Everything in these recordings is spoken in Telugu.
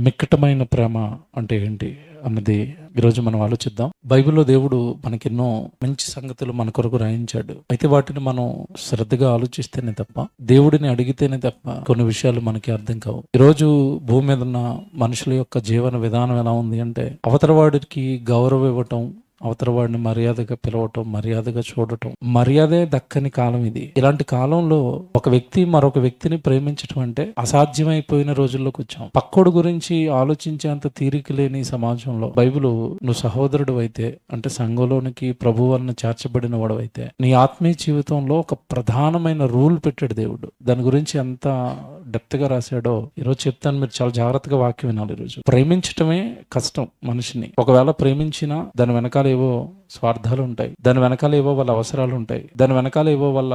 మిక్కటమైన ప్రేమ అంటే ఏంటి అన్నది ఈరోజు మనం ఆలోచిద్దాం. బైబిల్లో దేవుడు మనకెన్నో మంచి సంగతులు మన కొరకు రాయించాడు. అయితే వాటిని మనం శ్రద్ధగా ఆలోచిస్తేనే తప్ప దేవుడిని అడిగితేనే తప్ప కొన్ని విషయాలు మనకి అర్థం కావు. ఈరోజు భూమి మీద ఉన్న మనుషుల యొక్క జీవన విధానం ఎలా ఉంది అంటే అవతలవాడికి గౌరవం ఇవ్వటం అవతల వాడిని మర్యాదగా పిలవటం మర్యాదగా చూడటం మర్యాదే దక్కని కాలం ఇది. ఇలాంటి కాలంలో ఒక వ్యక్తి మరొక వ్యక్తిని ప్రేమించటం అంటే అసాధ్యమైపోయిన రోజుల్లోకి వచ్చాం. పక్కోడు గురించి ఆలోచించేంత తీరిక లేని సమాజంలో బైబిల్ నువ్వు సహోదరుడు అయితే అంటే సంఘంలోనికి ప్రభు వలన చేర్చబడిన వాడవైతే నీ ఆత్మీయ జీవితంలో ఒక ప్రధానమైన రూల్ పెట్టాడు దేవుడు. దాని గురించి ఎంత డెప్త్గా రాశాడో ఈరోజు చెప్తాను. మీరు చాలా జాగ్రత్తగా వాక్యం వినాలి ఈరోజు. ప్రేమించటమే కష్టం మనిషిని. ఒకవేళ ప్రేమించినా దాని వెనకాల ఏవో స్వార్థాలు ఉంటాయి. దాని వెనకాల ఏవో వాళ్ళ అవసరాలు ఉంటాయి. దాని వెనకాల ఏవో వాళ్ళ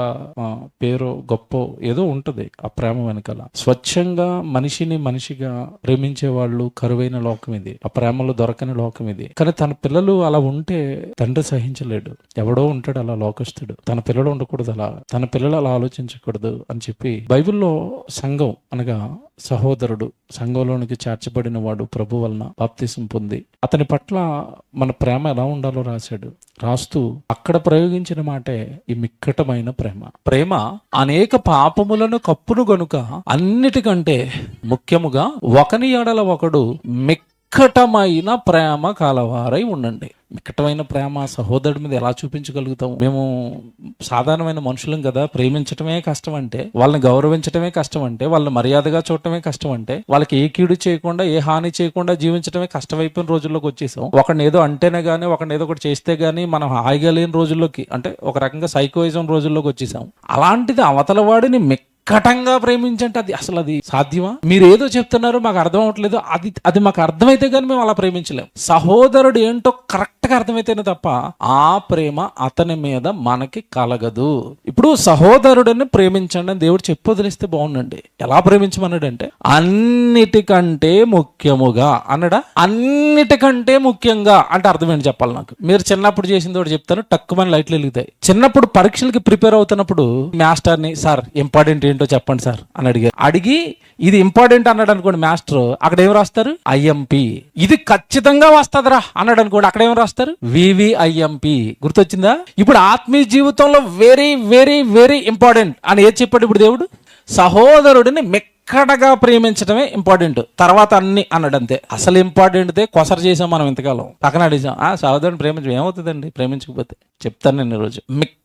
పేరు గొప్ప ఏదో ఉంటుంది ఆ ప్రేమ వెనకాల. స్వచ్ఛంగా మనిషిని మనిషిగా ప్రేమించే వాళ్ళు కరువైన లోకం ఇది. ఆ ప్రేమలో దొరకని లోకం ఇది. కానీ తన పిల్లలు అలా ఉంటే తండ్రి సహించలేడు. ఎవడో ఉంటాడు అలా లోకస్తుడు. తన పిల్లలు ఉండకూడదు అలా. తన పిల్లలు అలా ఆలోచించకూడదు అని చెప్పి బైబిల్లో సంఘం అనగా సహోదరుడు సంఘంలోనికి చేర్చబడిన వాడు ప్రభు వలన బాప్తిసం పొంది అతని పట్ల మన ప్రేమ ఎలా ఉండాలో రాశాడు. రాస్తూ అక్కడ ప్రయోగించిన మాటే ఈ మిక్కటమైన ప్రేమ. ప్రేమ అనేక పాపములను కప్పును గనుక అన్నిటికంటే ముఖ్యముగా ఒకని ఎడల ఒకడు మిక్కటమైన ప్రేమ కలవారై ఉండండి. మిక్కటమైన ప్రేమ సహోదరుడి మీద ఎలా చూపించగలుగుతాం మేము సాధారణమైన మనుషులం కదా ప్రేమించటమే కష్టం అంటే వాళ్ళని గౌరవించటమే కష్టం అంటే వాళ్ళని మర్యాదగా చూడటమే కష్టం అంటే వాళ్ళకి ఏ కీడు చేయకుండా ఏ హాని చేయకుండా జీవించటమే కష్టమైపోయిన రోజుల్లోకి వచ్చేసాం. ఒకడిని ఏదో అంటేనే కానీ ఒకడిని ఏదో ఒకటి చేస్తే గానీ మనం హాయిగా లేని రోజుల్లోకి అంటే ఒక రకంగా సైకోయిజం రోజుల్లోకి వచ్చేసాం. అలాంటిది అవతల వాడిని మిక్ కటంగా ప్రేమించంటే అది అసలు అది సాధ్యమా? మీరు ఏదో చెప్తున్నారు మాకు అర్థం అవట్లేదు అది అది మాకు అర్థమైతే కానీ మేము అలా ప్రేమించలేం. సహోదరుడు ఏంటో కరెక్ట్ గా అర్థమైతేనే తప్ప ఆ ప్రేమ అతని మీద మనకి కలగదు. ఇప్పుడు సహోదరుడిని ప్రేమించండి అని దేవుడు చెప్పొదిలిస్తే బాగుండండి. ఎలా ప్రేమించమన్నాడు అంటే అన్నిటికంటే ముఖ్యముగా అన్నడా? అన్నిటికంటే ముఖ్యంగా అంటే అర్థమైంది చెప్పాలి నాకు. మీరు చిన్నప్పుడు చేసింది ఒకటి చెప్తాను తక్కువ లైట్లు వెలుగుతాయి. చిన్నప్పుడు పరీక్షలకి ప్రిపేర్ అవుతున్నప్పుడు మాస్టర్ని సార్ ఇంపార్టెంట్ ఏంటో చెప్పండి సార్ అని అడిగారు. అడిగి ఇది ఇంపార్టెంట్ అన్నాడు అనుకోండి మాస్టర్ అక్కడ ఏం రాస్తారు? ఐఎంపి ఇది ఖచ్చితంగా వస్తుందిరా అన్నాడు అనుకోండి అక్కడ ఏం రాస్తారు? వివిఐఎంపి గుర్తొచ్చిందా? ఇప్పుడు ఆత్మీయ జీవితంలో వెరీ వెరీ వెరీ ఇంపార్టెంట్ అని ఏది చెప్పాడు ఇప్పుడు దేవుడు? సహోదరుడిని మెక్కడగా ప్రేమించడమే ఇంపార్టెంట్ తర్వాత అన్ని అన్నాడు అంతే. అసలు ఇంపార్టెంట్దే కొసరు చేసాం మనం ఇంతకాలం. పక్కన అడిగాం ఆ సహోదరుని ప్రేమించడం ఏమవుతుందండి? ప్రేమించకపోతే. చెప్తాను నేను ఈరోజు.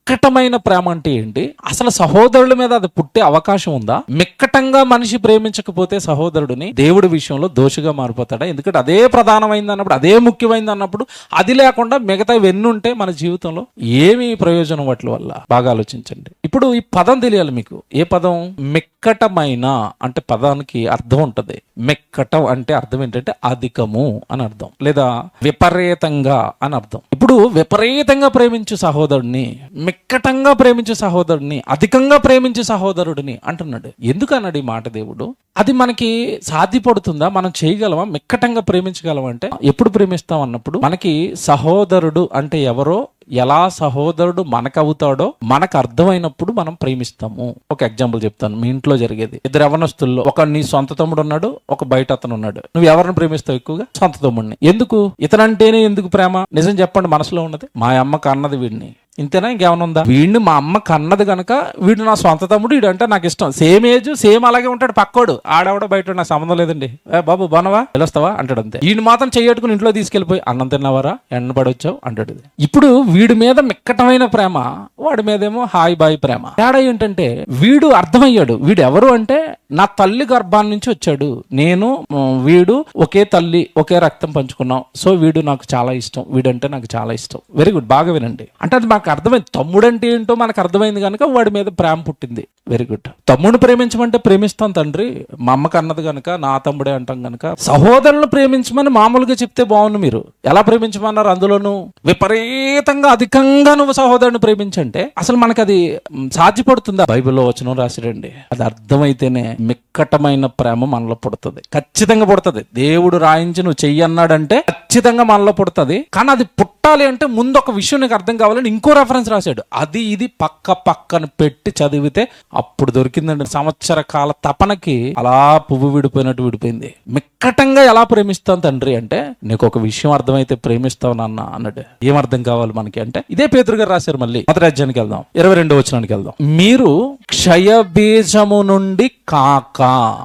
మిక్కటమైన ప్రేమ అంటే ఏంటి? అసలు సహోదరుల మీద అది పుట్టే అవకాశం ఉందా? మిక్కటంగా మనిషి ప్రేమించకపోతే సహోదరుడిని దేవుడి విషయంలో దోషిగా మారిపోతాడా? ఎందుకంటే అదే ప్రధానమైంది అన్నప్పుడు అదే ముఖ్యమైంది అన్నప్పుడు అది లేకుండా మిగతా వెన్నుంటే మన జీవితంలో ఏమి ప్రయోజనం వాటి వల్ల? బాగా ఆలోచించండి. ఇప్పుడు ఈ పదం తెలియాలి మీకు. ఏ పదం? మిక్కటమైన అంటే పదానికి అర్థం ఉంటది. మెక్కటం అంటే అర్థం ఏంటంటే అధికము అని అర్థం. లేదా విపరీతంగా అని అర్థం. ఇప్పుడు విపరీతంగా ప్రేమించు సహోదరుడిని మిక్కటంగా ప్రేమించే సహోదరుడిని అధికంగా ప్రేమించే సహోదరుడిని అంటున్నాడు. ఎందుకు అన్నాడు ఈ మాట దేవుడు? అది మనకి సాధ్యపడుతుందా? మనం చేయగలమా? మిక్కటంగా ప్రేమించగలమా అంటే ఎప్పుడు ప్రేమిస్తాం అన్నప్పుడు మనకి సహోదరుడు అంటే ఎవరో ఎలా సహోదరుడు మనకు అవుతాడో మనకు అర్థమైనప్పుడు మనం ప్రేమిస్తాము. ఒక ఎగ్జాంపుల్ చెప్తాను. మీ ఇంట్లో జరిగేది. ఇద్దరు యవనస్తుల్లో ఒక నీ సొంత తమ్ముడు ఉన్నాడు ఒక బయట అతను ఉన్నాడు. నువ్వు ఎవరిని ప్రేమిస్తావు ఎక్కువగా? సొంత తమ్ముడిని. ఎందుకు? ఇతనంటేనే ఎందుకు ప్రేమ? నిజం చెప్పండి మనసులో ఉన్నది. మా అమ్మకు అన్నది వీడిని ఇంతేనా? ఇంకేమైనా ఉందా? వీడిని మా అమ్మ కన్నది కనుక వీడు నా సొంత తమ్ముడు వీడు అంటే నాకు ఇష్టం. సేమ్ ఏజ్ సేమ్ అలాగే ఉంటాడు పక్కోడు. ఆడవిడ బయట నాకు సంబంధం లేదండి. ఏ బాబు బానవా వెళ్ళొస్తావా? అంటాడు అంతే. వీడిని మాత్రం చెయ్యట్టుకుని ఇంట్లో తీసుకెళ్ళిపోయి అన్నం తిన్నావారా? ఎండ పడొచ్చావు? అంటాడు ఇప్పుడు వీడి మీద మిక్కటమైన ప్రేమ వాడి మీదేమో హాయ్ బాయ్ ప్రేమ. తేడా ఏంటంటే వీడు అర్థమయ్యాడు. వీడు ఎవరు అంటే నా తల్లి గర్భాన్ని నుంచి వచ్చాడు. నేను వీడు ఒకే తల్లి ఒకే రక్తం పంచుకున్నాం. సో వీడు నాకు చాలా ఇష్టం. వీడంటే నాకు చాలా ఇష్టం. వెరీ గుడ్ బాగా వినండి. అంటే అది మాకు అర్థమైంది. తమ్ముడు అంటే ఏంటో మనకు అర్థమైంది కనుక వాడి మీద ప్రేమ పుట్టింది. వెరీ గుడ్ తమ్ముడిని ప్రేమించమంటే ప్రేమిస్తాం తండ్రి. మా అమ్మకి అన్నది కనుక నా తమ్ముడే అంటాం కనుక సహోదరులను ప్రేమించమని మామూలుగా చెప్తే బాగుండు మీరు. ఎలా ప్రేమించమన్నారు అందులోనూ? విపరీతంగా అధికంగా నువ్వు సహోదరుని ప్రేమించంటే అసలు మనకు అది సాధ్యపడుతుందా? బైబిల్లో వచనం రాసిరండి. అది అర్థమైతేనే మిక్కటమైన ప్రేమ మనలో పుడుతుంది. ఖచ్చితంగా పుడుతుంది. దేవుడు రాయించి నువ్వు చెయ్యి అన్నాడంటే ఖచ్చితంగా మనలో పుడుతుంది. కానీ అది పుట్టాలి అంటే ముందు ఒక విషయం నీకు అర్థం కావాలని ఇంకో రెఫరెన్స్ రాశాడు. అది ఇది పక్క పక్కన పెట్టి చదివితే అప్పుడు దొరికిందండి. సంవత్సర కాల తపనకి అలా పువ్వు విడిపోయినట్టు విడిపోయింది. మిక్కటంగా ఎలా ప్రేమిస్తాను తండ్రి అంటే నీకు ఒక విషయం అర్థమైతే ప్రేమిస్తావు నాన్న అన్నాడు. ఏం అర్థం కావాలి మనకి అంటే ఇదే పేతురు గారు రాశారు మళ్ళీ. మొదటి రాజ్యానికి వెళ్దాం. ఇరవై రెండో వచనానికి వెళ్దాం. మీరు క్షయ బీజము నుండి కాక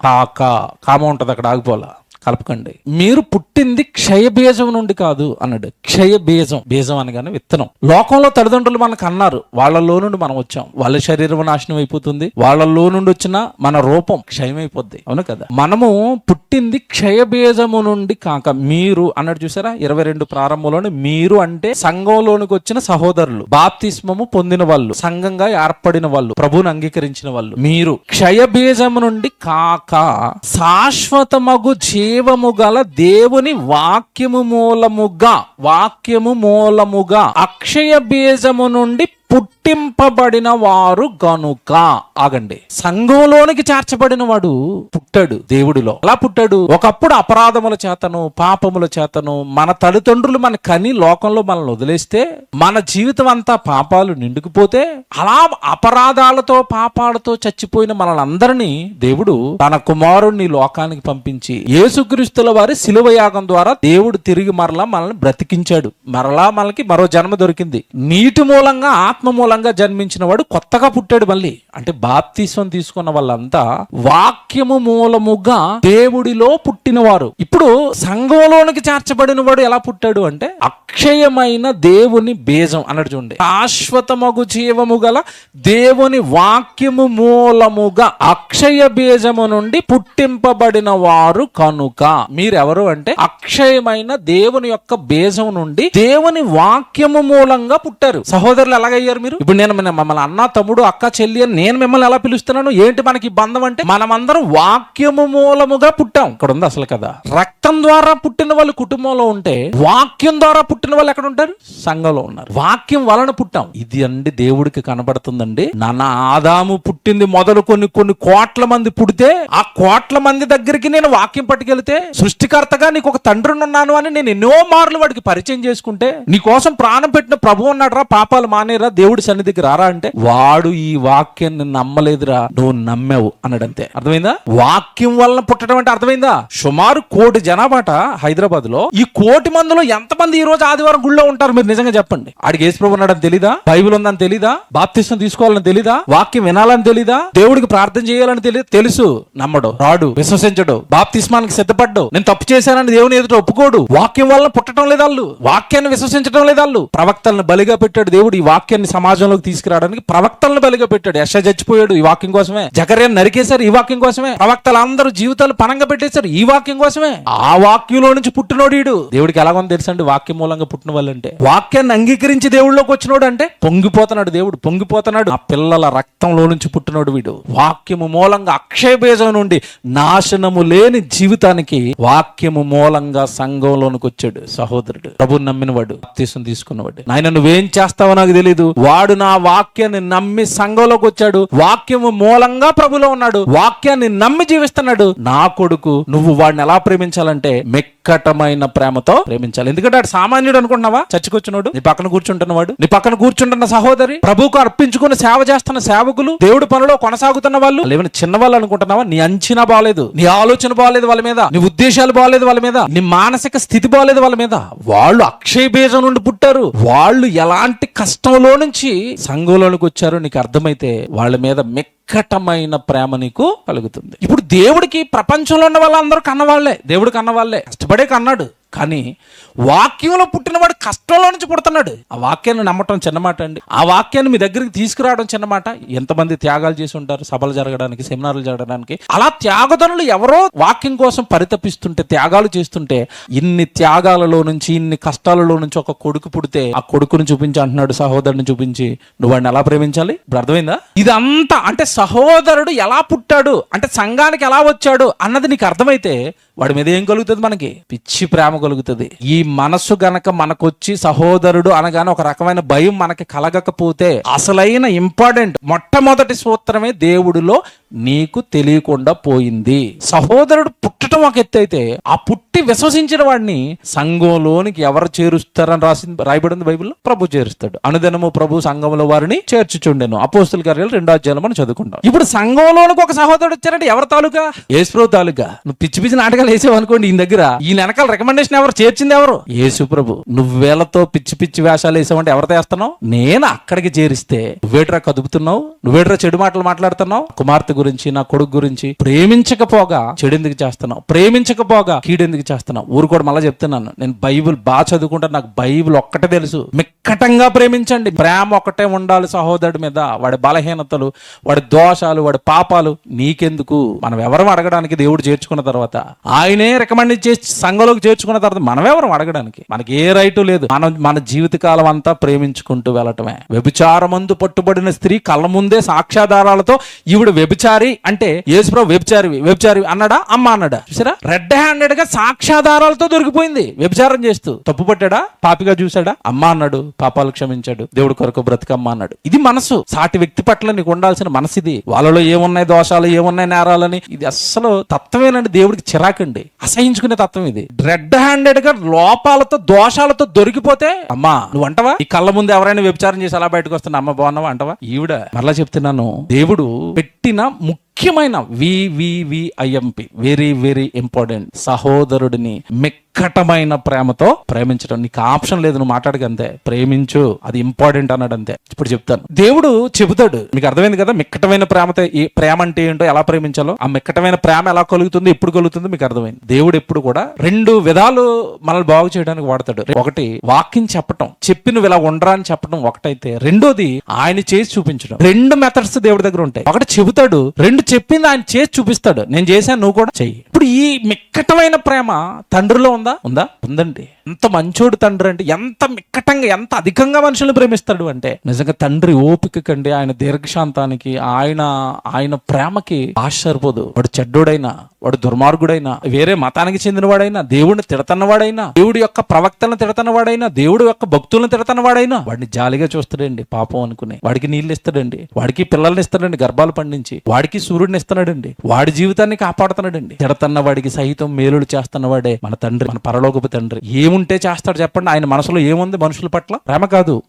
కాక. కామ ఉంటది అక్కడ ఆగిపోలా కలపకండి. మీరు పుట్టింది క్షయ బీజం నుండి కాదు అన్నాడు. క్షయ బీజం బీజం అనగానే విత్తనం. లోకంలో తల్లిదండ్రులు మనకు అన్నారు వాళ్ళలో నుండి మనం వచ్చాం. వాళ్ళ శరీరం నాశనం అయిపోతుంది. వాళ్ళలో నుండి వచ్చిన మన రూపం క్షయమైపోద్ది. అవును కదా? మనము పుట్టింది క్షయ బీజము నుండి కాక మీరు అన్నట్టు చూసారా? ఇరవై రెండు ప్రారంభంలోనే మీరు అంటే సంఘంలోనికి వచ్చిన సహోదరులు బాప్తిస్మము పొందిన వాళ్ళు సంఘంగా ఏర్పడిన వాళ్ళు ప్రభుని అంగీకరించిన వాళ్ళు. మీరు క్షయ బీజము నుండి కాక శాశ్వతమగు జీవము గల దేవుని వాక్యము మూలముగా వాక్యము మూలముగా అక్షయ బీజము నుండి పుట్టింపబడిన వారు గనుక. ఆగండి. సంఘంలోనికి చేర్చబడిన వాడు పుట్టాడు దేవుడిలో. అలా పుట్టాడు? ఒకప్పుడు అపరాధముల చేతను పాపముల చేతను మన తల్లిదండ్రులు మన కని లోకంలో మనల్ని వదిలేస్తే మన జీవితం అంతా పాపాలు నిండుకుపోతే అలా అపరాధాలతో పాపాలతో చచ్చిపోయిన మనలందరినీ దేవుడు తన కుమారుణ్ణి లోకానికి పంపించి యేసుక్రీస్తుల వారి శిలువ యాగం ద్వారా దేవుడు తిరిగి మరలా మనల్ని బ్రతికించాడు. మరలా మనకి మరో జన్మ దొరికింది. నీటి మూలంగా ఆత్మ మూలంగా జన్మించిన వాడు కొత్తగా పుట్టాడు మళ్ళీ. అంటే బాప్తీసం తీసుకున్న వాళ్ళంతా వాక్యము మూలముగా దేవుడిలో పుట్టినవారు. ఇప్పుడు సంఘంలోనికి చేర్చబడిన వాడు ఎలా పుట్టాడు అంటే అక్షయమైన దేవుని బీజం అన్నట్టు చూడండి. శాశ్వతమగు జీవము గల దేవుని వాక్యము మూలముగా అక్షయ బీజము నుండి పుట్టింపబడిన వారు కనుక మీరెవరు అంటే అక్షయమైన దేవుని యొక్క బీజం నుండి దేవుని వాక్యము మూలంగా పుట్టారు. సహోదరులు ఎలాగయ్యారు? మీరు? ఇప్పుడు నేను మమ్మల్ని అన్న తమ్ముడు అక్క చెల్లి అని నేను మిమ్మల్ని ఎలా పిలుస్తున్నాను? ఏంటి మనకి బంధం అంటే? మనమందరం వాక్యము మూలముగా పుట్టాం. ఇక్కడ ఉంది అసలు కదా రక్తం ద్వారా పుట్టిన వాళ్ళు కుటుంబంలో ఉంటే వాక్యం ద్వారా పుట్టిన వాళ్ళు ఎక్కడ ఉంటారు? సంఘంలో ఉన్నారు. వాక్యం వలన పుట్టాం. ఇది అండి దేవుడికి కనబడుతుందండి. నాన్న ఆదాము పుట్టింది మొదలు కొన్ని కొన్ని కోట్ల మంది పుడితే ఆ కోట్ల మంది దగ్గరికి నేను వాక్యం పట్టుకెళ్తే సృష్టికర్తగా నీకు ఒక తండ్రిని ఉన్నాను అని నేను ఎన్నో మార్లు వాడికి పరిచయం చేసుకుంటే నీ కోసం ప్రాణం పెట్టిన ప్రభు ఉన్నాడరా పాపాలు మానేరా దేవుడి సన్నిధికి రారా అంటే వాడు ఈ వాక్యాన్ని నమ్మలేదురా నువ్వు నమ్మావు అన్నాడంతే. అర్థమైందా? వాక్యం వలన పుట్టడం అంటే అర్థమైందా? సుమారు కోటి జనాభాట హైదరాబాద్లో ఈ కోటి మందిలో ఎంతమంది ఈ రోజు ఆదివారం గుళ్ళో ఉంటారు మీరు నిజంగా చెప్పండి. ఆడికి యేసు ఉన్నాడని తెలీదా? బైబిల్ ఉందని తెలీదా? బాప్తిష్టం తీసుకోవాలని తెలీదా? వాక్యం వినాలని తెలీదా? దేవుడికి ప్రార్థన చేయాలని తెలియదు తెలుసు నమ్మడు రాడు విశ్వసించడు బాప్తిస్మానికి సిద్ధపడ్డు నేను తప్పు చేశానని దేవుని ఎదుట ఒప్పుకోడు. వాక్యం వల్ల పుట్టడం లేదాళ్ళు వాక్యాన్ని విశ్వసించడం లేదాళ్ళు ప్రవక్తలను బలిగా పెట్టాడు దేవుడు ఈ వాక్యాన్ని సమాజంలోకి తీసుకురావడానికి ప్రవక్తలను బలిగా పెట్టాడు. యశ చచ్చిపోయాడు. ఈ వాక్యం కోసమే. జకర్యాన్ని నరికేశారు. ఈ వాక్యం కోసమే. ప్రవక్తలు అందరూ జీవితాలు పనంగా పెట్టేశారు. ఈ వాక్యం కోసమే. ఆ వాక్యంలో నుంచి పుట్టినోడు ఈడు. దేవుడికి ఎలాగో తెలుసండి వాక్యం మూలంగా పుట్టిన వాళ్ళంటే వాక్యాన్ని అంగీకరించి దేవుళ్ళలోకి వచ్చినోడు అంటే పొంగిపోతున్నాడు దేవుడు. పొంగిపోతున్నాడు. ఆ పిల్లల రక్తంలో నుంచి పుట్టినోడు వీడు. వాక్యము మూలంగా అక్షయ బీజం నుండి నాశనము లేని జీవితానికి వాక్యము మూలంగా సంఘంలోనికి వచ్చాడు సహోదరుడు. ప్రభు నమ్మినవాడు. తీసుకున్నవాడు. నాయన నువ్వేం చేస్తావో నాకు తెలియదు వాడు నా వాక్యాన్ని నమ్మి సంఘంలోకి వచ్చాడు. వాక్యము మూలంగా ప్రభులో ఉన్నాడు. వాక్యాన్ని నమ్మి జీవిస్తున్నాడు. నా కొడుకు నువ్వు వాడిని ఎలా ప్రేమించాలంటే మెక్కటమైన ప్రేమతో ప్రేమించాలి. ఎందుకంటే వాడు సామాన్యుడు అనుకుంటున్నావా? చచ్చికొచ్చినోడు నీ పక్కన కూర్చుంటున్న వాడు నీ పక్కన కూర్చుంటున్న సహోదరి ప్రభుకు అర్పించుకుని సేవ చేస్తున్న సేవకులు దేవుడి పనిలో కొనసాగుతున్న వాళ్ళు లేవని చిన్నవాళ్ళు అనుకుంటున్నావా? నీ అంచనా బాగాలేదు నీ ఆలోచన బాగాలేదు వాళ్ళ మీద నీ ఉద్దేశాలు బాగాలేదు వాళ్ళ మీద నీ మానసిక స్థితి బాగాలేదు వాళ్ళ మీద. వాళ్ళు అక్షయ బీజం నుండి పుట్టారు. వాళ్ళు ఎలాంటి కష్టంలో నుంచి సంఘంలోనికి వచ్చారో నీకు అర్థమైతే వాళ్ళ మీద మిక్కటమైన ప్రేమ నీకు కలుగుతుంది. ఇప్పుడు దేవుడికి ప్రపంచంలో ఉన్న వాళ్ళందరూ కన్నవాళ్ళే దేవుడు కన్నవాళ్ళే కష్టపడే కన్నాడు. కానీ వాక్యంలో పుట్టినవాడు కష్టంలో నుంచి పుడుతున్నాడు. ఆ వాక్యాన్ని నమ్మటం చిన్నమాట అండి. ఆ వాక్యాన్ని మీ దగ్గరికి తీసుకురావడం చిన్నమాట ఎంతమంది త్యాగాలు చేసి ఉంటారు సభలు జరగడానికి సెమినార్లు జరగడానికి. అలా త్యాగదనులు ఎవరో వాక్యం కోసం పరితపిస్తుంటే త్యాగాలు చేస్తుంటే ఇన్ని త్యాగాలలో నుంచి ఇన్ని కష్టాలలో నుంచి ఒక కొడుకు పుడితే ఆ కొడుకుని చూపించి అంటున్నాడు సహోదరుని చూపించి నువ్వు వాడిని ఎలా ప్రేమించాలి? ఇప్పుడు అర్థమైందా? ఇదంతా అంటే సహోదరుడు ఎలా పుట్టాడు? అంటే సంఘానికి ఎలా వచ్చాడు? అన్నది నీకు అర్థమైతే వాడి మీద ఏం కలుగుతుంది మనకి? పిచ్చి ప్రేమ కలుగుతుంది ఈ మనస్సు గనక మనకొచ్చి సహోదరుడు అనగానే ఒక రకమైన భయం మనకి కలగకపోతే అసలైన ఇంపార్టెంట్ మొట్టమొదటి సూత్రమే దేవుడిలో నీకు తెలియకుండా పోయింది. సహోదరుడు పుట్టడం ఒక ఎత్తు అయితే ఆ పుట్ట అట్టి విశ్వసించిన వాడిని సంఘంలోనికి ఎవరు చేరుస్తారని రాసి రాయబడింది బైబిల్లో? ప్రభు చేరుస్తాడు. అనుదినము ప్రభు సంఘంలో వారిని చేర్చుచుండెను. అపోస్తుల కార్యాలు రెండో అధ్యాయులు మనం చదువుకుంటాం. ఇప్పుడు సంఘంలోనికి ఒక సహోదరుడు వచ్చారంటే ఎవరి తాలూకా? యేసుప్రభు తాలూకా. నువ్వు పిచ్చి పిచ్చి నాటకాలు వేసావు అనుకోండి ఈయన దగ్గర. ఈ వెనకాల రికమెండేషన్ ఎవరు? చేర్చింది ఎవరు? యేసు ప్రభు నువ్వు వేలతో పిచ్చి పిచ్చి వేషాలు వేసావంటే ఎవరితో వేస్తున్నావు? నేను అక్కడికి చేరిస్తే నువ్వేట్రా కదుపుతున్నావు? నువ్వేట్రా చెడు మాటలు మాట్లాడుతున్నావు? కుమార్తె గురించి నా కొడుకు గురించి ప్రేమించకపోగా చెడు ఎందుకు చేస్తున్నావు? ప్రేమించకపోగా కీడెందుకు చేస్తున్నావు ఊరు కూడా మళ్ళీ చెప్తున్నాను. నేను బైబిల్ బాగా చదువుకుంటా నాకు బైబిల్ ఒక్కటే తెలుసు. మిక్కటంగా ప్రేమించండి. ప్రేమ ఒకటే ఉండాలి సహోదరుడి మీద. వాడి బలహీనతలు వాడి దోషాలు వాడి పాపాలు నీకెందుకు? మనం ఎవరం అడగడానికి దేవుడు చేర్చుకున్న తర్వాత ఆయనే రికమెండ్ చేసి సంఘంలోకి చేర్చుకున్న తర్వాత మనం ఎవరం అడగడానికి? మనకి ఏ రైటు లేదు. మనం మన జీవితకాలం అంతా ప్రేమించుకుంటూ వెళ్ళటమే. వ్యభిచారమందు పట్టుబడిన స్త్రీ కళ్ళ ముందే సాక్ష్యాధారాలతో ఈవిడ వ్యభిచారి అంటే యేసుప్రభు వ్యభిచారి వ్యభిచారి అన్నాడా? అమ్మ అన్నాడా? చూసారా? రెడ్ హ్యాండెడ్గా సాక్ష్యాధారాలతో దొరికిపోయింది. వ్యభిచారం చేస్తూ. తప్పు పట్టాడా? పాపిగా చూసాడా అమ్మ అన్నాడు పాపాలు క్షమించాడు దేవుడు కొరకు బ్రతికమ్మ అన్నాడు. ఇది మనసు. సాటి వ్యక్తి పట్ల నీకు ఉండాల్సిన మనసు ఇది. వాళ్ళలో ఏమున్నాయి దోషాలు ఏమున్నాయి నేరాలని. ఇది అస్సలు తత్వమేనండి దేవుడికి చిరాకండి. అసహించుకునే తత్వం ఇది. రెడ్ హ్యాండెడ్గా లోపాలతో దోషాలతో దొరికిపోతే అమ్మా నువ్వు అంటవా? ఈ కళ్ళ ముందు ఎవరైనా వ్యభిచారం చేసి అలా బయటకు వస్తున్నా అమ్మ బాగున్నావా? అంటవా? ఈవిడ మరలా చెప్తున్నాను దేవుడు పెట్టి పెట్టిన ముఖ్యమైన వివివిఐఎంపి వెరీ వెరీ ఇంపార్టెంట్ సహోదరుడిని మిక్కటమైన ప్రేమతో ప్రేమించడం. నీకు ఆప్షన్ లేదు నువ్వు మాట్లాడకంతే ప్రేమించు అది ఇంపార్టెంట్ అన్నాడు అంతే. ఇప్పుడు చెప్తాను. దేవుడు చెబుతాడు. మీకు అర్థమైంది కదా? మిక్కటమైన ప్రేమతో ఈ ప్రేమ అంటే ఏంటో ఎలా ప్రేమించాలో? ఆ మిక్కటమైన ప్రేమ ఎలా కలుగుతుంది ఎప్పుడు కలుగుతుంది? మీకు అర్థమైంది. దేవుడు ఎప్పుడు కూడా రెండు విధాలు మనల్ని బాగు చేయడానికి వాడతాడు. ఒకటి వాక్యం చెప్పటం. చెప్పి నువ్వు ఇలా ఉండరా అని చెప్పడం ఒకటైతే. రెండోది ఆయన చేసి చూపించడం. రెండు మెథడ్స్ దేవుడి దగ్గర ఉంటాయి. ఒకటి చెబుతాడు రెండు చెప్పింది ఆయన చేసి చూపిస్తాడు. నేను చేశాను నువ్వు కూడా చెయ్యి. ఇప్పుడు ఈ మిక్కటమైన ప్రేమ తండ్రిలో ఉందా? ఉందా? ఉందండి. ఎంత మంచోడు తండ్రి అంటే ఎంత మిక్కటంగా ఎంత అధికంగా మనుషుల్ని ప్రేమిస్తాడు అంటే నిజంగా తండ్రి ఓపిక కండి ఆయన దీర్ఘశాంతానికి ఆయన ఆయన ప్రేమకి ఆశ సరిపోదు. వాడు చెడ్డోడైనా వాడు దుర్మార్గుడైనా వేరే మతానికి చెందినవాడైనా దేవుడిని తిడతన్నవాడైనా దేవుడి యొక్క ప్రవక్తలను తిడతన్నవాడైనా దేవుడి యొక్క భక్తులను తిడతన్నవాడైనా వాడిని జాలిగా చూస్తాడండి పాపం అనుకుని. వాడికి నీళ్ళు ఇస్తాడండి వాడికి పిల్లల్ని ఇస్తాడండి గర్భాలు పండించి వాడికి సూర్యుడిని ఇస్తున్నాడండి వాడి జీవితాన్ని కాపాడుతున్నాడండి. తిడతన్న వాడికి సహితం మేలులు చేస్తున్నవాడే మన తండ్రి మన పరలోకపు తండ్రి. ఏముంటే చేస్తాడు చెప్పండి ఆయన మనసులో ఏముంది మనుషుల పట్ల? ప్రేమ కాదు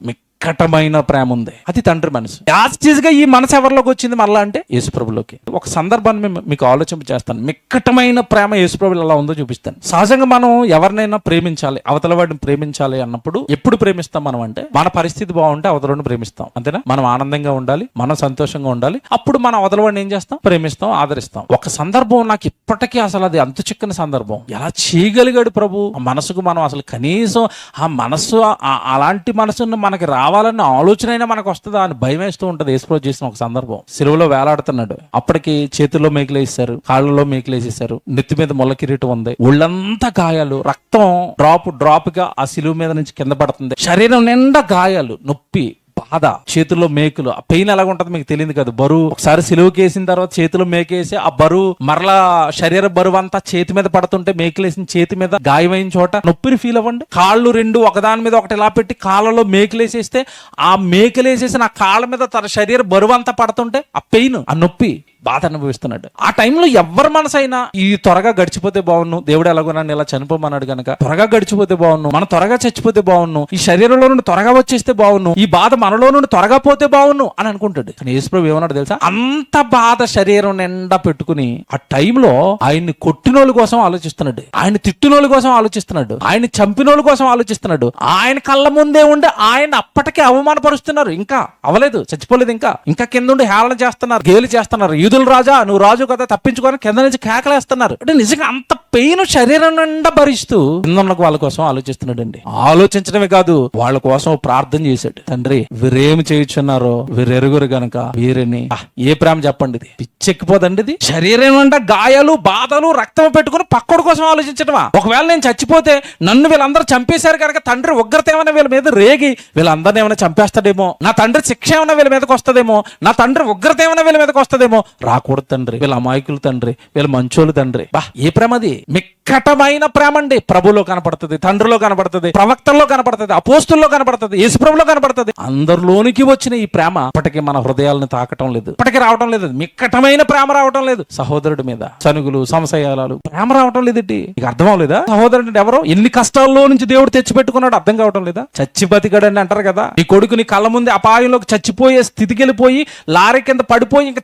మిక్కటమైన ప్రేమ ఉంది. అది తండ్రి మనసు. యాస్టీజ్గా ఈ మనసు ఎవరిలోకి వచ్చింది మళ్ళా అంటే యేసుప్రభులోకి. ఒక సందర్భాన్ని మేము- మీకు ఆలోచింప చేస్తాను. మిక్కటమైన ప్రేమ యేసుప్రభులు ఎలా ఉందో చూపిస్తాను. సహజంగా మనం ఎవరినైనా ప్రేమించాలి అవతల వాడిని ప్రేమించాలి అన్నప్పుడు ఎప్పుడు ప్రేమిస్తాం మనం అంటే మన పరిస్థితి బాగుంటే అవతలని ప్రేమిస్తాం. అంతేనా? మనం ఆనందంగా ఉండాలి మనం సంతోషంగా ఉండాలి. అప్పుడు మనం అవతల వాడిని ఏం చేస్తాం? ప్రేమిస్తాం ఆదరిస్తాం. ఒక సందర్భం నాకు ఇప్పటికీ అసలు అది అంతు చిక్కని సందర్భం. ఎలా చేయగలిగాడు ప్రభు? ఆ మనసుకు మనం అసలు కనీసం ఆ మనసు అలాంటి మనసును మనకి రావాలన్న ఆలోచన అయినా మనకు వస్తుందా అని భయం వేస్తూ ఉంటది. యేసుప్రభు చేసిన ఒక సందర్భం. సిలువలో వేలాడుతున్నాడు. అప్పటికి చేతుల్లో మేకలు కాళ్ళలో మేకలు వేసేసారు నెత్తి మీద ముళ్ళ కిరీటం ఉంది. ఒళ్ళంతా గాయాలు రక్తం డ్రాప్ డ్రాప్గా ఆ సిలువ మీద నుంచి కింద పడుతుంది. శరీరం నిండా గాయాలు నొప్పి బాధ. చేతుల్లో మేకులు. ఆ పెయిన్ ఎలా ఉంటది మీకు తెలియదు కదా. బరువు. ఒకసారి సిలువకి వేసిన తర్వాత చేతిలో మేకేసి ఆ బరువు మరలా శరీర బరువు అంతా చేతి మీద పడుతుంటే మేకలేసిన చేతి మీద గాయమైన చోట నొప్పిని ఫీల్ అవ్వండి. కాళ్ళు రెండు ఒకదాని మీద ఒకటి ఇలా పెట్టి కాళ్ళలో మేకులు వేసేస్తే ఆ మేకులు వేసేసిన ఆ కాళ్ళ మీద తన శరీర బరువు అంతా పడుతుంటే ఆ పెయిన్ ఆ నొప్పి బాధ అనుభవిస్తున్నాడు ఆ టైంలో ఎవరి మనసైనా ఈ త్వరగా గడిచిపోతే బాగున్ను దేవుడు ఎలాగో నన్ను ఇలా చనిపోమన్నాడు గనక త్వరగా గడిచిపోతే బాగున్ను మనం త్వరగా చచ్చిపోతే బాగున్ను ఈ శరీరంలో నుండి త్వరగా వచ్చేస్తే బాగున్ను ఈ బాధ మనలో నుండి త్వరగా పోతే బాగున్ను అని అనుకుంటాడు. కానీ యేసుప్రభు ఏమన్నాడు తెలుసా? అంత బాధ శరీరం నిండా పెట్టుకుని ఆ టైంలో ఆయన్ని కొట్టినోళ్ళ కోసం ఆలోచిస్తున్నాడు. ఆయన తిట్టినోళ్ళ కోసం ఆలోచిస్తున్నాడు. ఆయన చంపినోళ్ళ కోసం ఆలోచిస్తున్నాడు. ఆయన కళ్ళ ముందే ఉండి ఆయన అప్పటికే అవమానపరుస్తున్నారు. ఇంకా అవలేదు చచ్చిపోలేదు ఇంకా. ఇంకా కింద ఉండి హేళన చేస్తున్నారు గేలు చేస్తున్నారు. యూదుల రాజా నువ్వు రాజు కదా తప్పించుకొని కింద నుంచి కేకలేస్తున్నారు. అంటే నిజంగా అంత పెయిన్ శరీరం నిండా భరిస్తూ కింద వాళ్ళ కోసం ఆలోచిస్తున్నాడు అండి ఆలోచించడమే కాదు వాళ్ళ కోసం ప్రార్థన చేశాడు. తండ్రి వీరేమి చేయుచున్నారో వీరెరుగురు గనక వీరిని ఏ ప్రేమ చెప్పండి ఇది? పిచ్చెక్కిపోదండి ఇది. శరీరం నిండా గాయాలు బాధలు రక్తం పెట్టుకుని పక్కడు కోసం ఆలోచించడమా ఒకవేళ నేను చచ్చిపోతే నన్ను వీళ్ళందరూ చంపేశారు కనుక తండ్రి ఉగ్రత ఏమైనా వీళ్ళ మీద రేగి వీళ్ళందరినీ ఏమైనా చంపేస్తాడేమో? నా తండ్రి శిక్ష ఏమైనా వీళ్ళ మీదకి వస్తుందేమో? నా తండ్రి ఉగ్రత ఏమైనా వీళ్ళ మీదకి వస్తుందేమో? రాకూడదు తండ్రి. వీళ్ళ అమాయకులు తండ్రి వీళ్ళ మంచోళ్ళు తండ్రి. బా ఏ ప్రేమది మిక్కటమైన ప్రేమ అండి. ప్రభులో కనపడుతుంది తండ్రిలో కనపడుతుంది ప్రవక్తల్లో కనపడుతుంది అపోస్తుల్లో కనపడుతుంది యేసుప్రభులో కనపడుతుంది. అందరిలోనికి వచ్చిన ఈ ప్రేమ ఇప్పటికీ మన హృదయాలను తాకటం లేదు. ఇప్పటికీ రావటం లేదు. మిక్కటమైన ప్రేమ రావటం లేదు. సహోదరుడి మీద చనుగులు సంశయాలు ప్రేమ రావటం లేదండి నీకు అర్థం అవలేదా సహోదరుడు అంటే ఎవరో ఎన్ని కష్టాల్లో నుంచి దేవుడు తెచ్చిపెట్టుకున్నాడు అర్థం కావటం లేదా? చచ్చి అని అంటారు కదా. నీ కొడుకుని కళ్ళ ముందు అపాయంలోకి చచ్చిపోయే స్థితికి వెళ్ళిపోయి లారీ కింద పడిపోయి ఇంకా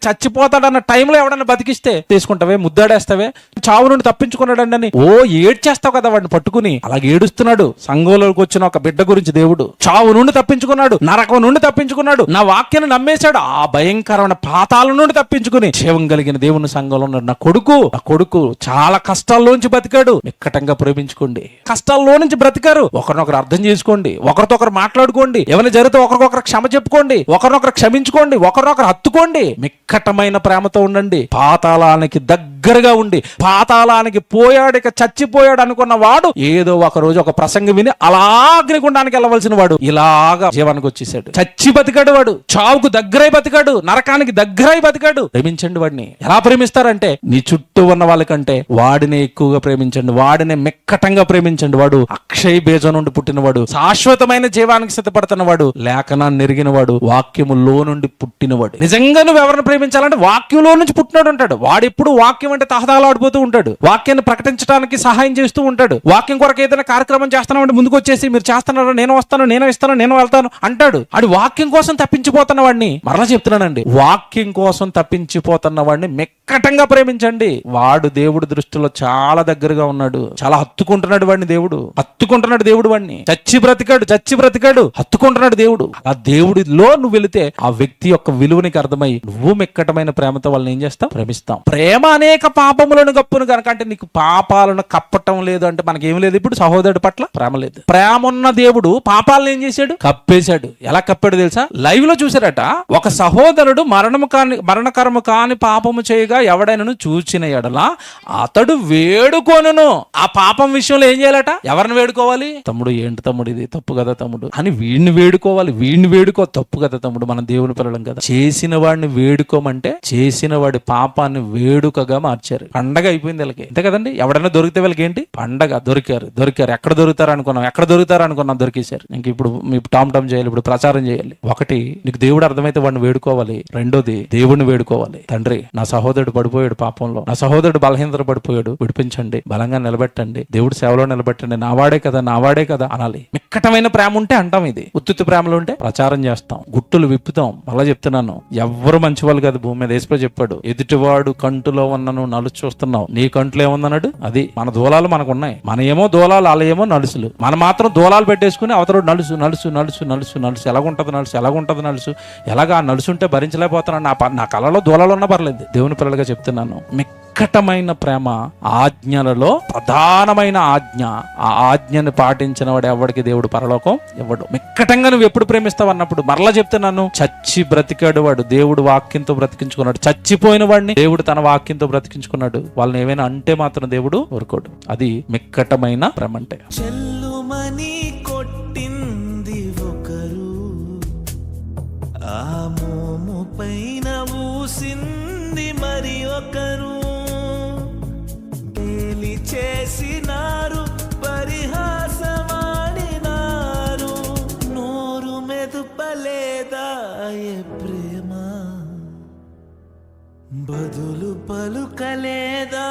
చచ్చిపోతాడన్న టైంలో ఎవడన్నా బతికిస్తే తీసుకుంటావే ముద్దాడేస్తావే చావు నుండి తప్పించుకున్నాడండి అని. ఓ ఏడ్చేస్తావు కదా వాడిని పట్టుకుని. అలాగే ఏడుస్తున్నాడు. సంఘంలోకి వచ్చిన ఒక బిడ్డ గురించి దేవుడు. చావు నుండి తప్పించుకున్నాడు నరకం నుండి తప్పించుకున్నాడు నా వాక్యాన్ని నమ్మేశాడు. ఆ భయంకరమైన పాతాల నుండి తప్పించుకుని జీవం కలిగిన దేవుని సంఘంలో ఉన్నాడు. నా కొడుకు నా కొడుకు చాలా కష్టాల్లోంచి బతికాడు. నిక్కటంగా ప్రేమించుకోండి. కష్టాల్లో నుంచి బ్రతికారు. ఒకరినొకరు అర్థం చేసుకోండి. ఒకరితో ఒకరు మాట్లాడుకోండి. ఏమైనా జరిగితే ఒకరికొకరు క్షమ చెప్పుకోండి. ఒకరినొకరు క్షమించుకోండి. ఒకరినొకరు హత్తుకోండి. మిక్కటమైన ప్రేమతో ఉండండి. పాతాళానికి దగ్గర దగ్గరగా ఉండి పాతాళానికి పోయాడు ఇక చచ్చిపోయాడు అనుకున్న వాడు ఏదో ఒక రోజు ఒక ప్రసంగం విని అలా అగ్నిగుండానికి వెళ్ళవలసిన వాడు ఇలాగా జీవానికి వచ్చేసాడు. చచ్చి బతికాడు వాడు చావుకు దగ్గరై బతికాడు నరకానికి దగ్గరై బతికాడు. ప్రేమించండి వాడిని. ఎలా ప్రేమిస్తారంటే నీ చుట్టూ ఉన్న వాళ్ళకంటే వాడిని ఎక్కువగా ప్రేమించండి వాడిని మిక్కటంగా ప్రేమించండి వాడు అక్షయ బీజం నుండి పుట్టినవాడు శాశ్వతమైన జీవానికి సిద్ధపడుతున్నవాడు లేఖనాన్ని నెరిగినవాడు వాక్యములో నుండి పుట్టినవాడు నిజంగా నువ్వు ఎవరిని ప్రేమించాలంటే వాక్యంలో నుంచి పుట్టినాడు ఉంటాడు. వాడు ఎప్పుడు వాక్యం అంటే తహదాలాడిపోతూ ఉంటాడు. వాక్యాన్ని ప్రకటించడానికి సహాయం చేస్తూ ఉంటాడు. వాక్యం కొరకు ఏదైనా కార్యక్రమం చేస్తున్నామంటే ముందుకు వచ్చేసి మీరు చేస్తున్నారా? నేను వస్తాను నేను ఇస్తాను నేను వెళ్తాను అంటాడు. ఆడి వాక్యం కోసం తప్పించిపోతున్న వాడిని మరలా చెప్తున్నానండి. వాక్యం కోసం తప్పించిపోతున్న వాడిని మెక్కటంగా ప్రేమించండి. వాడు దేవుడి దృష్టిలో చాలా దగ్గరగా ఉన్నాడు. చాలా హత్తుకుంటున్నాడు వాడిని దేవుడు. హత్తుకుంటున్నాడు దేవుడు వాడిని. చచ్చి బ్రతికాడు చచ్చి బ్రతికాడు. హత్తుకుంటున్నాడు దేవుడు. ఆ దేవుడిలో నువ్వు వెళితే ఆ వ్యక్తి యొక్క విలువనికి అర్థమై నువ్వు మెక్కటమైన ప్రేమతో వాళ్ళని ఏం చేస్తావు ప్రేమిస్తాం. ప్రేమ అనే అనేక పాపములను కప్పును కనుక అంటే నీకు పాపాలను కప్పటం లేదు అంటే మనకి ఏం లేదు. ఇప్పుడు సహోదరుడి పట్ల ప్రేమ లేదు. ప్రేమ ఉన్న దేవుడు పాపాలను ఏం చేశాడు? కప్పేశాడు. ఎలా కప్పాడు తెలుసా? లైవ్లో చూసారట ఒక సహోదరుడు మరణము కాని మరణకరము కాని పాపము చేయగా ఎవడైనను చూచిన ఎడల అతడు వేడుకొనును. ఆ పాపం విషయంలో ఏం చేయాలట? ఎవరిని వేడుకోవాలి? తమ్ముడు ఏంటి తమ్ముడు ఇది? తప్పు కదా తమ్ముడు. అని వీడిని వేడుకోవాలి. వీడిని వేడుకో తప్పు కదా తమ్ముడు. మనం దేవుని పిల్లలం కదా. చేసిన వాడిని వేడుకోమంటే చేసిన వాడి పాపాన్ని వేడుకగా మార్చారు. పండగ అయిపోయింది వీళ్ళకి. అంతే కదండి? ఎవడైనా దొరికితే వీళ్ళకి ఏంటి? పండగ. దొరికారు. దొరికారు. ఎక్కడ దొరుకుతారు అనుకున్నాం. ఎక్కడ దొరుకుతారు అనుకున్నాం. దొరికేశారు. ఇంక ఇప్పుడు మీ టామ్ టామ్ చేయాలి. ఇప్పుడు ప్రచారం చేయాలి. ఒకటి నీకు దేవుడు అర్థమైతే వాడిని వేడుకోవాలి. రెండోది దేవుడిని వేడుకోవాలి. తండ్రి నా సహోదరుడు పడిపోయాడు పాపంలో. నా సహోదరుడు బలహీనత పడిపోయాడు. విడిపించండి. బలంగా నిలబెట్టండి. దేవుడు సేవలో నిలబెట్టండి. నావాడే కదా నావాడే కదా అనాలి. మిక్కటమైన ప్రేమ ఉంటే అంటాం ఇది. ఉత్తుత్తు ప్రేమలు ఉంటే ప్రచారం చేస్తాం. గుట్టులు విప్పుతాం. మళ్ళా చెప్తున్నాను. ఎవ్వరు మంచివాళ్ళు కాదు. భూమి మీద వేసిపో చెప్పాడు. ఎదుటివాడు కంటులో ఉన్న నువ్వు నలుసు చూస్తున్నావు. నీ కంట్లో ఏముందన్నాడు అది మన దూలాలు మనకు ఉన్నాయి మన ఏమో దూలాలు అలా ఏమో నలుసులు. మనం మాత్రం దూలాలు పెట్టేసుకుని అవతల నలుసు నలుసు నలుసు నలుసు నలుసు. ఎలాగుంటది నలుసు? ఎలాగుంటుంది నలుసు? ఎలాగా నలుసుంటే భరించలేకపోతున్నాను. నా ప- నా కళలో దూలాలు ఉన్నా పర్లేదు. దేవుని పిల్లలుగా చెప్తున్నాను. మిక్కటమైన ప్రేమ ఆజ్ఞలలో ప్రధానమైన ఆజ్ఞ. ఆ ఆజ్ఞను పాటించిన వాడు ఎవడికి దేవుడు? పరలోకం ఇవ్వడు మిక్కటంగా నువ్వు ఎప్పుడు ప్రేమిస్తావు అన్నప్పుడు మరలా చెప్తున్నాను చచ్చి బ్రతికాడు వాడు. దేవుడు వాక్యంతో బ్రతికించుకున్నాడు. చచ్చిపోయిన వాడిని దేవుడు తన వాక్యంతో బ్రతికించుకున్నాడు. వాళ్ళని ఏమైనా అంటే మాత్రం దేవుడు ఊరుకోడు. అది మిక్కటమైన ప్రేమ అంటే. చెల్లుమని పలుకలేదా?